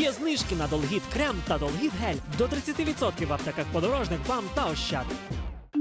Є знижки на Долгіт Крем та Долгіт Гель до 30% в аптеках подорожник, вам та ощад.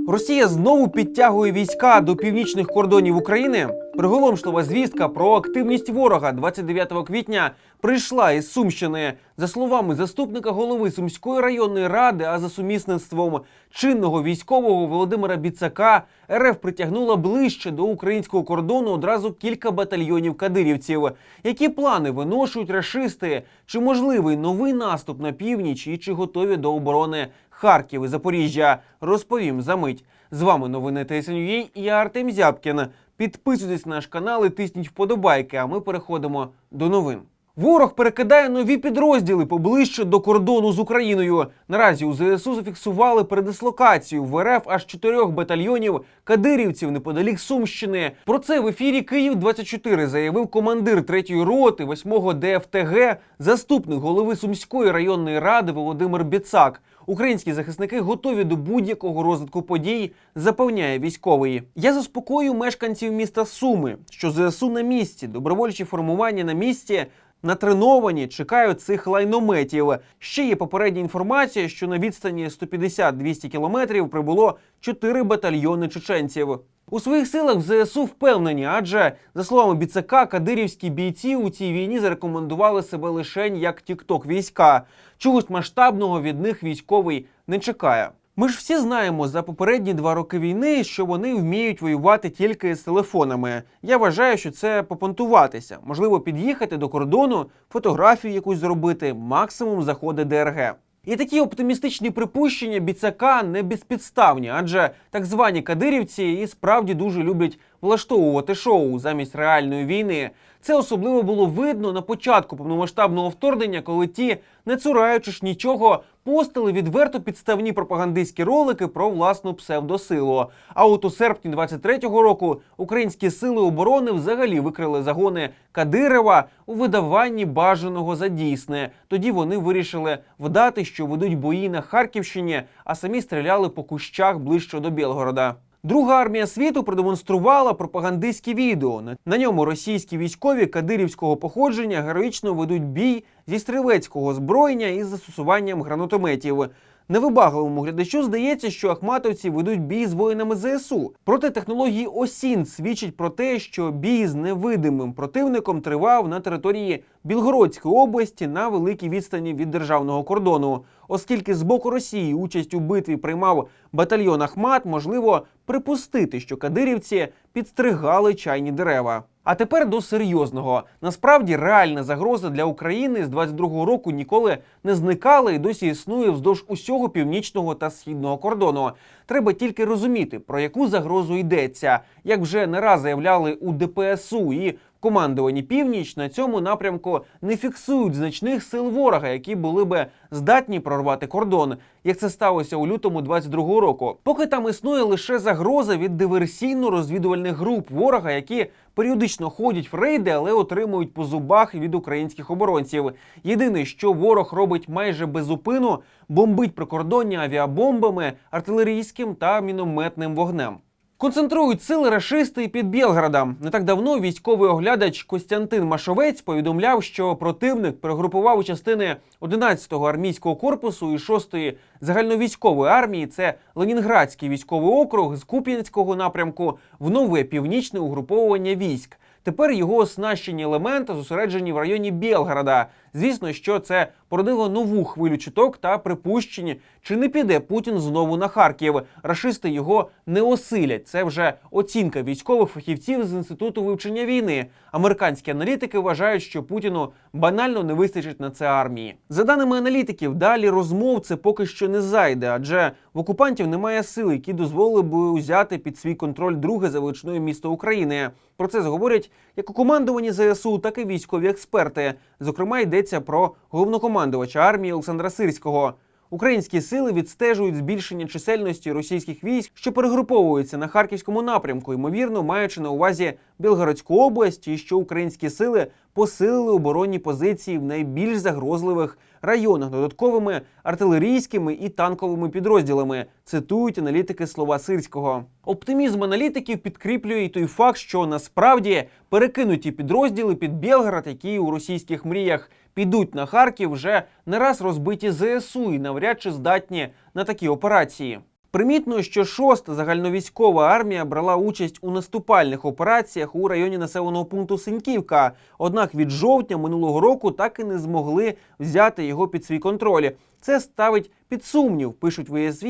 Росія знову підтягує війська до північних кордонів України. Приголомшлива звістка про активність ворога 29 квітня прийшла із Сумщини. За словами заступника голови Сумської районної ради, а за сумісництвом чинного військового Володимира Біцака, РФ притягнула ближче до українського кордону одразу кілька батальйонів кадирівців. Які плани виношують рашисти? Чи можливий новий наступ на північ і чи готові до оборони Харків і Запоріжжя? Розповім за мить. З вами новини ТСНЮА і я Артем Зябкін. Підписуйтесь на наш канал і тисніть вподобайки, а ми переходимо до новин. Ворог перекидає нові підрозділи поближче до кордону з Україною. Наразі у ЗСУ зафіксували передислокацію в РФ аж чотирьох батальйонів кадирівців неподалік Сумщини. Про це в ефірі Київ 24 заявив командир 3-ї роти 8-го ДФТГ, заступник голови Сумської районної ради Володимир Біцак. Українські захисники готові до будь-якого розвитку подій, запевняє військовий. Я заспокою мешканців міста Суми, що ЗСУ на місці, добровольчі формування на місці. Натреновані чекають цих лайнометів. Ще є попередня інформація, що на відстані 150-200 кілометрів прибуло 4 батальйони чеченців. У своїх силах в ЗСУ впевнені, адже за словами Біцака, кадирівські бійці у цій війні зарекомендували себе лише як тікток війська. Чогось масштабного від них військовий не чекає. Ми ж всі знаємо за попередні два роки війни, що вони вміють воювати тільки з телефонами. Я вважаю, що це попонтуватися. Можливо, під'їхати до кордону, фотографію якусь зробити, максимум заходи ДРГ. І такі оптимістичні припущення біцака не безпідставні, адже так звані кадирівці і справді дуже люблять влаштовувати шоу замість реальної війни. Це особливо було видно на початку повномасштабного вторгнення, коли ті, не цураючись нічого, постили відверто підставні пропагандистські ролики про власну псевдосилу. А от у серпні 23-го року українські сили оборони взагалі викрили загони Кадирова у видаванні бажаного за дійсне. Тоді вони вирішили вдати, що ведуть бої на Харківщині, а самі стріляли по кущах ближче до Білгорода. Друга армія світу продемонструвала пропагандистське відео. На- ньому російські військові кадирівського походження героїчно ведуть бій зі стрілецького озброєння із застосуванням гранатометів. Невибагливому глядачу здається, що ахматовці ведуть бій з воїнами ЗСУ. Проте технології ОСІН свідчить про те, що бій з невидимим противником тривав на території Білгородської області на великій відстані від державного кордону. Оскільки з боку Росії участь у битві приймав батальйон Ахмат, можливо припустити, що кадирівці підстригали чайні дерева. А тепер до серйозного. Насправді реальна загроза для України з 22-го року ніколи не зникала і досі існує вздовж усього північного та східного кордону. Треба тільки розуміти, про яку загрозу йдеться, як вже не раз заявляли у ДПСУ і в командуванні північ на цьому напрямку не фіксують значних сил ворога, які були би здатні прорвати кордон, як це сталося у лютому 22-го року. Поки там існує лише загроза від диверсійно-розвідувальних груп ворога, які періодично ходять в рейди, але отримують по зубах від українських оборонців. Єдине, що ворог робить майже без зупину, бомбить прикордоння авіабомбами, артилерійським та мінометним вогнем. Концентрують сили рашисти під Білградом. Не так давно військовий оглядач Костянтин Машовець повідомляв, що противник перегрупував частини 11-го армійського корпусу і 6-ї загальновійськової армії. Це Ленінградський військовий округ з Куп'янського напрямку в нове північне угруповування військ. Тепер його оснащені елементи зосереджені в районі Білграда. Звісно, що це породило нову хвилю чуток та припущень, чи не піде Путін знову на Харків. Рашисти його не осилять. Це вже оцінка військових фахівців з інституту вивчення війни. Американські аналітики вважають, що Путіну банально не вистачить на це армії. За даними аналітиків, далі розмов це поки що не зайде, адже в окупантів немає сил, які дозволили б узяти під свій контроль друге за величиною місто України. Про це говорять як у командуванні ЗСУ, так і військові експерти. Зокрема, йдеться про головнокомандувача армії Олександра Сирського. Українські сили відстежують збільшення чисельності російських військ, що перегруповуються на харківському напрямку, ймовірно, маючи на увазі Білгородську область, і що українські сили посилили оборонні позиції в найбільш загрозливих районах додатковими артилерійськими і танковими підрозділами. Цитують аналітики слова Сирського. Оптимізм аналітиків підкріплює й той факт, що насправді перекинуті підрозділи під Білград, які у російських мріях підуть на Харків вже не раз розбиті ЗСУ і навряд чи здатні на такі операції. Примітно, що шоста загальновійськова армія брала участь у наступальних операціях у районі населеного пункту Синьківка. Однак від жовтня минулого року так і не змогли взяти його під свій контроль. Це ставить під сумнів, пишуть в ЄСВ,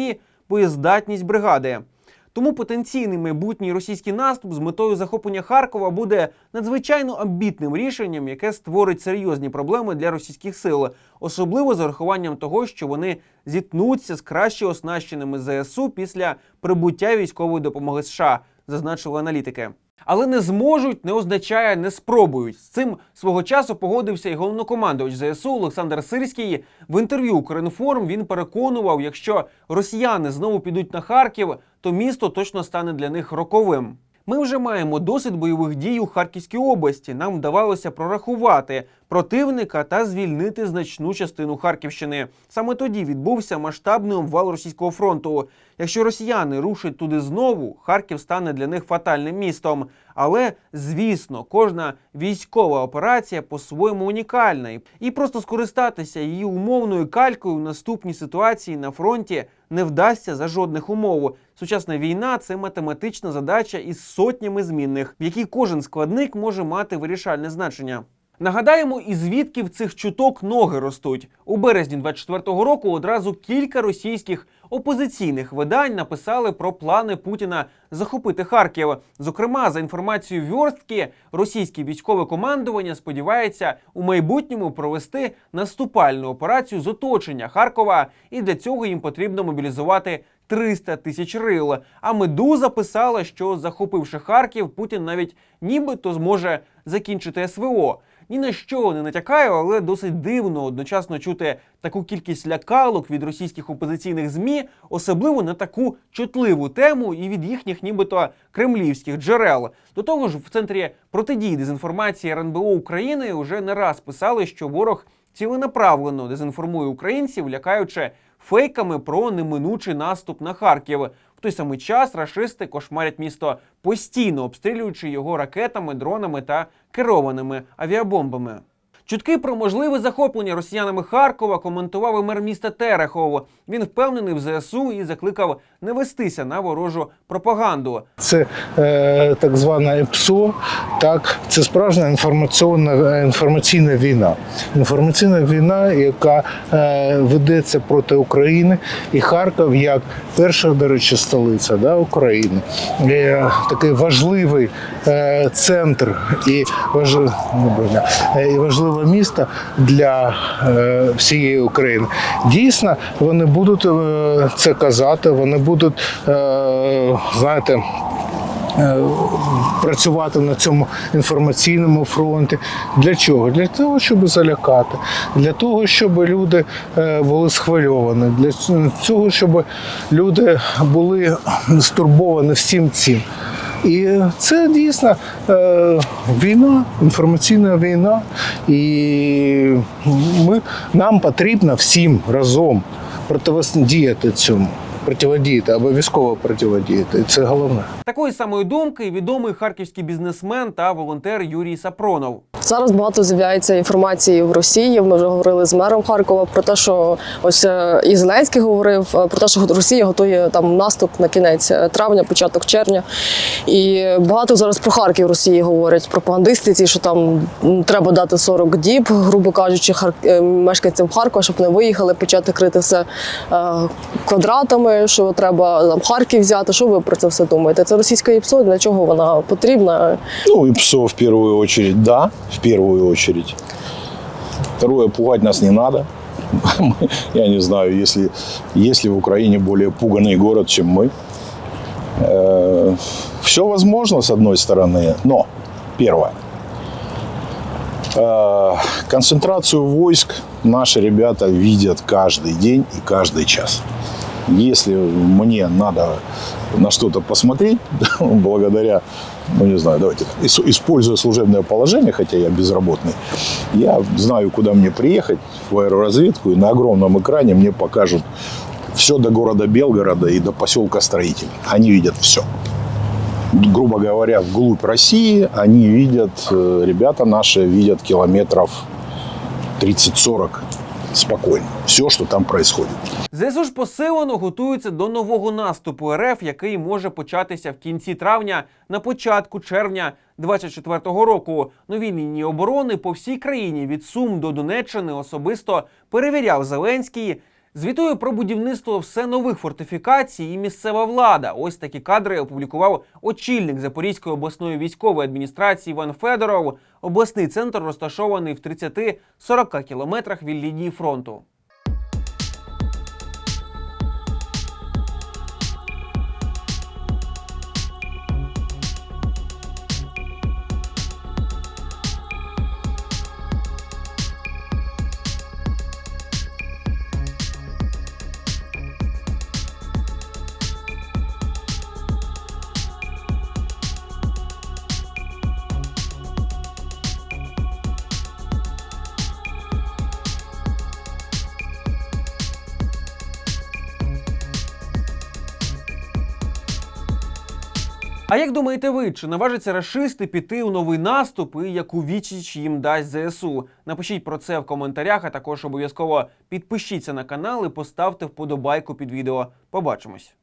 боєздатність бригади. Тому потенційний майбутній російський наступ з метою захоплення Харкова буде надзвичайно амбітним рішенням, яке створить серйозні проблеми для російських сил, особливо з урахуванням того, що вони зіткнуться з краще оснащеними ЗСУ після прибуття військової допомоги США, зазначили аналітики. Але не зможуть не означає не спробують. З цим свого часу погодився і головнокомандувач ЗСУ Олександр Сирський. В інтерв'ю Укрінформ він переконував, якщо росіяни знову підуть на Харків, то місто точно стане для них роковим. Ми вже маємо досвід бойових дій у Харківській області. Нам вдавалося прорахувати противника та звільнити значну частину Харківщини. Саме тоді відбувся масштабний обвал російського фронту. Якщо росіяни рушать туди знову, Харків стане для них фатальним містом. Але звісно, кожна військова операція по-своєму унікальна, І- просто скористатися її умовною калькою в наступній ситуації на фронті не вдасться за жодних умов. Сучасна війна це математична задача із сотнями змінних, в якій кожен складник може мати вирішальне значення. Нагадаємо, і звідки в цих чуток ноги ростуть. У березні 24-го року одразу кілька російських опозиційних видань написали про плани Путіна захопити Харків. Зокрема, за інформацією Вьорстки, російське військове командування сподівається у майбутньому провести наступальну операцію з оточення Харкова, і для цього їм потрібно мобілізувати 300 тисяч рил. А медуза писала, що захопивши Харків, Путін навіть нібито зможе закінчити СВО. Ні на що не натякаю, але досить дивно одночасно чути таку кількість лякалок від російських опозиційних змі, особливо на таку чутливу тему і від їхніх, нібито кремлівських джерел. До того ж, в центрі протидії дезінформації РНБО України вже не раз писали, що ворог ціленаправлено дезінформує українців, лякаючи фейками про неминучий наступ на Харків. В той самий час рашисти кошмарять місто постійно обстрілюючи його ракетами, дронами та керованими авіабомбами. Чутки про можливе захоплення росіянами Харкова коментував і мер міста Терехов. Він впевнений в ЗСУ і закликав не вестися на ворожу пропаганду. Це е, так звана ЕПСО, так це справжня інформаційна е, інформаційна війна. Інформаційна війна, яка е, ведеться проти України, і Харків як перша, до речі, столиця да, України. Е, такий важливий е, центр і, важ... доброго дня. Важливе місто для е, всієї України. Дійсно, вони будуть е, це казати, вони будуть, е, знаєте, працювати на цьому інформаційному фронті. Для чого? Для того, щоб залякати, для того, щоб люди були схвильовані, для цього, щоб люди були стурбовані всім цим. І це дійсно е, війна, інформаційна війна, і ми, нам потрібно всім разом протидіяти цьому, протидіяти, обов'язково протидіяти. Це головне. Такої самої думки відомий харківський бізнесмен та волонтер Юрій Сапронов. Зараз багато з'являється інформації в Росії. Ми вже говорили з мером Харкова про те, що ось е, і Зеленський говорив е, про те, що Росія готує там наступ на кінець е, травня, початок червня. І багато зараз про Харків Росії говорять пропагандисти, ці що там треба дати 40 діб, грубо кажучи, мешканцям Харкова, щоб вони виїхали, почати крити все квадратами, що треба там Харків взяти. Що ви про це все думаєте? Це російська ІПСО, для чого вона потрібна? Ну, и ПСО в первую очередь, да, в первую очередь. Второе, пугать нас не надо. Я не знаю, если, если в Украине более пуганный город, чем мы. Все возможно, с одной стороны, но первое. Э, Концентрацию войск наши ребята видят каждый день и каждый час. Если мне надо на что-то посмотреть, благодаря, ну не знаю, давайте, используя служебное положение, хотя я безработный, я знаю, куда мне приехать в аэроразведку, и на огромном экране мне покажут все до города Белгорода и до поселка Строителей. Они видят все. Грубо говоря, вглубь России они видят, э, ребята наши видят километров 30-40 спокойно. Все, що там происходит. ЗСУ ж посилено готуються до нового наступу РФ, який може початися в кінці травня, на початку червня 24-го року. Нові лінії оборони по всій країні від Сум до Донеччини особисто перевіряв Зеленський. Звітує про будівництво все нових фортифікацій і місцева влада. Ось такі кадри опублікував очільник Запорізької обласної військової адміністрації Іван Федоров. Обласний центр розташований в 30-40 кілометрах від лінії фронту. А як думаєте ви, чи наважаться рашисти піти у новий наступ і яку відсіч їм дасть ЗСУ? Напишіть про це в коментарях, а також обов'язково підпишіться на канал і поставте вподобайку під відео. Побачимось.